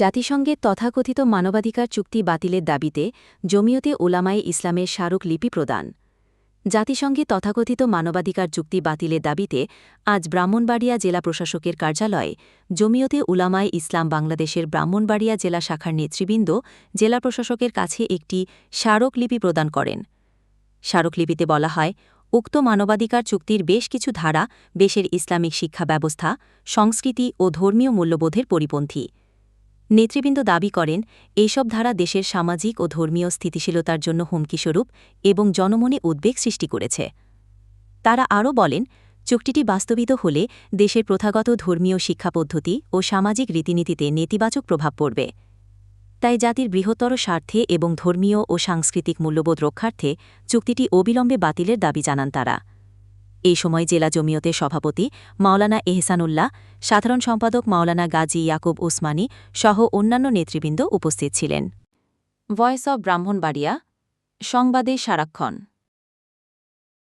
জাতিসংঘের তথাকথিত মানবাধিকার চুক্তি বাতিলের দাবিতে জমিয়তে ওলামায়ে ইসলামের স্মারকলিপি প্রদান। জাতিসংঘে তথাকথিত মানবাধিকার চুক্তি বাতিলের দাবিতে আজ ব্রাহ্মণবাড়িয়া জেলা প্রশাসকের কার্যালয়ে জমিয়তে উলামায়ে ইসলাম বাংলাদেশের ব্রাহ্মণবাড়িয়া জেলা শাখার নেতৃবৃন্দ জেলা প্রশাসকের কাছে একটি স্মারকলিপি প্রদান করেন। স্মারকলিপিতে বলা হয়, উক্ত মানবাধিকার চুক্তির বেশ কিছু ধারা দেশের ইসলামিক শিক্ষা ব্যবস্থা, সংস্কৃতি ও ধর্মীয় মূল্যবোধের পরিপন্থী। নেতৃবৃন্দ দাবি করেন, এইসব ধারা দেশের সামাজিক ও ধর্মীয় স্থিতিশীলতার জন্য হুমকিস্বরূপ এবং জনমনে উদ্বেগ সৃষ্টি করেছে। তারা আরও বলেন, চুক্তিটি বাস্তবিত হলে দেশের প্রথাগত ধর্মীয় শিক্ষা পদ্ধতি ও সামাজিক রীতিনীতিতে নেতিবাচক প্রভাব পড়বে। তাই জাতির বৃহত্তর স্বার্থে এবং ধর্মীয় ও সাংস্কৃতিক মূল্যবোধ রক্ষার্থে চুক্তিটি অবিলম্বে বাতিলের দাবি জানান তারা। এই সময় জেলা জমিয়তের সভাপতি মাওলানা এহসানুল্লাহ, সাধারণ সম্পাদক মাওলানা গাজী ইয়াকুব ওসমানী সহ অন্যান্য নেতৃবৃন্দ উপস্থিত ছিলেন। ভয়েস অব ব্রাহ্মণবাড়িয়া, সংবাদে সারাক্ষণ।